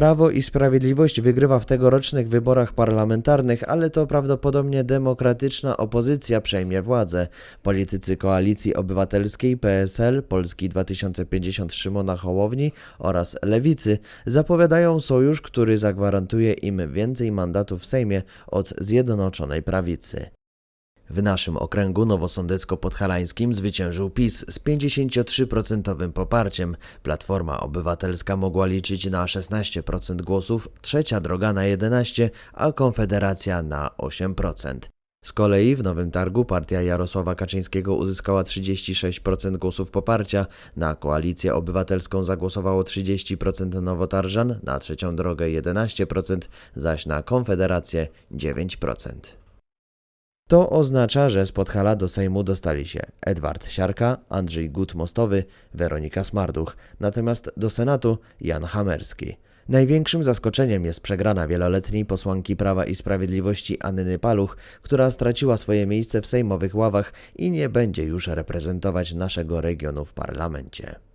Prawo i Sprawiedliwość wygrywa w tegorocznych wyborach parlamentarnych, ale to prawdopodobnie demokratyczna opozycja przejmie władzę. Politycy Koalicji Obywatelskiej PSL, Polski 2050 Szymona Hołowni oraz Lewicy zapowiadają sojusz, który zagwarantuje im więcej mandatów w Sejmie od Zjednoczonej Prawicy. W naszym okręgu nowosądecko-podhalańskim zwyciężył PiS z 53% poparciem. Platforma Obywatelska mogła liczyć na 16% głosów, Trzecia Droga na 11%, a Konfederacja na 8%. Z kolei w Nowym Targu partia Jarosława Kaczyńskiego uzyskała 36% głosów poparcia, na Koalicję Obywatelską zagłosowało 30% nowotarżan, na Trzecią Drogę 11%, zaś na Konfederację 9%. To oznacza, że z Podhala do Sejmu dostali się Edward Siarka, Andrzej Gut-Mostowy, Weronika Smarduch, natomiast do Senatu Jan Hamerski. Największym zaskoczeniem jest przegrana wieloletniej posłanki Prawa i Sprawiedliwości Anny Paluch, która straciła swoje miejsce w sejmowych ławach i nie będzie już reprezentować naszego regionu w parlamencie.